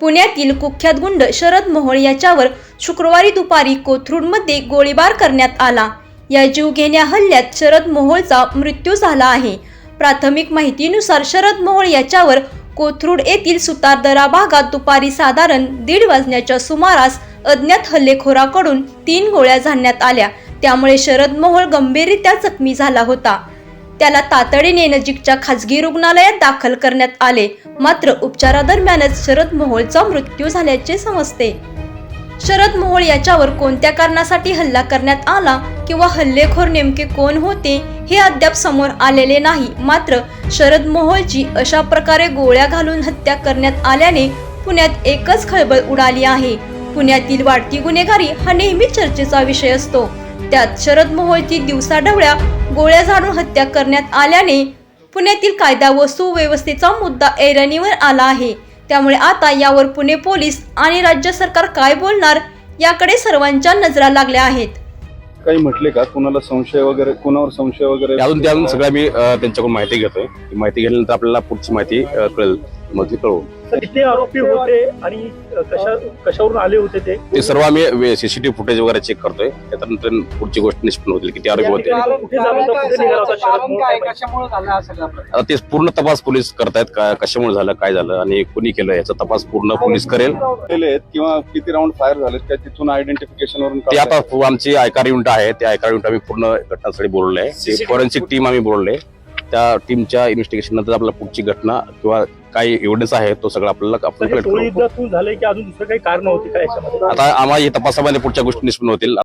पुण्यातील कुख्यात गुंड शरद मोहोळ याच्यावर शुक्रवारी दुपारी कोथरूडमध्ये गोळीबार करण्यात आला. या जीवघेण्या हल्ल्यात शरद मोहोळचा मृत्यू झाला आहे. प्राथमिक माहितीनुसार शरद मोहोळ याच्यावर कोथरूड येथील सुतारदरा भागात दुपारी साधारण दीड वाजण्याच्या सुमारास अज्ञात हल्लेखोराकडून तीन गोळ्या झाडण्यात आल्या. त्यामुळे शरद मोहोळ गंभीररित्या जखमी झाला होता. त्याला तातडीने नजीकच्या खासगी रुग्णालयात दाखल करण्यात आले. मात्र उपचारादरम्यानच शरद मोहोळचा मृत्यू झाल्याचे समजते. शरद मोहोळ याच्यावर कोणत्या कारणासाठी हल्ला करण्यात आला किंवा हल्लेखोर नेमके कोण होते हे अद्याप समोर आलेले नाही. मात्र शरद मोहोळची अशा प्रकारे गोळ्या घालून हत्या करण्यात आल्याने पुण्यात एकच खळबळ उडाली आहे. पुण्यातील वाढती गुन्हेगारी हा नेहमी चर्चेचा विषय असतो. त्यात शरद मोहोळची दिवसाढवळ्या गोळ्या झाडून हत्या करण्यात आल्याने पुण्यातील कायदा व सुव्यवस्थेचा मुद्दा ऐरणीवर आला आहे. त्यामुळे आता यावर पुणे पोलीस आणि राज्य सरकार काय बोलणार याकडे सर्वांच्या नजरा लागल्या आहेत. काही म्हटले का? कुणाला संशय वगैरे कुणावर संशय वगैरे अजून ते अजून सगळ्या मी अ, त्यांच्याकडून माहिती घेतोय. ती माहिती घेतल्यानंतर आपल्याला पुढची माहिती अ, कळेल. मग ती कळवू किती आरोपी होते आणि कशा कशावरून आले होते ते? ते सर्व आम्ही सीसीटीव्ही फुटेज वगैरे चेक करतोय. त्यानंतर पुढची गोष्ट निष्पन्न होतील किती आरोपी होते. झाला हा ते पूर्ण तपास पोलीस करतायत. का कशामुळे झालं काय झालं आणि कुणी केलं याचा तपास पूर्ण पोलीस करेल. केले आहेत किंवा किती राऊंड फायर झालेत काय तिथून आयडेंटिफिकेशन वरून ते? आता आमची आयकार युनिट आहे. त्या आयकार युनिट आम्ही पूर्ण घटनास्थळी बोलवले आहे फॉरेन्सिक टीम आम्ही बोलवले त्या टीमच्या इन्व्हेस्टिगेशन नंतर आपल्याला पुढची घटना किंवा काय एव्हिडन्स आहे तो सगळं आपल्याला आपण कलेक्ट टोळी करू. की अजून दुसरं काही कारण होती का याच्यामध्ये? आता आम्हाला तपासामध्ये पुढच्या गोष्टी निष्पन्न होतील.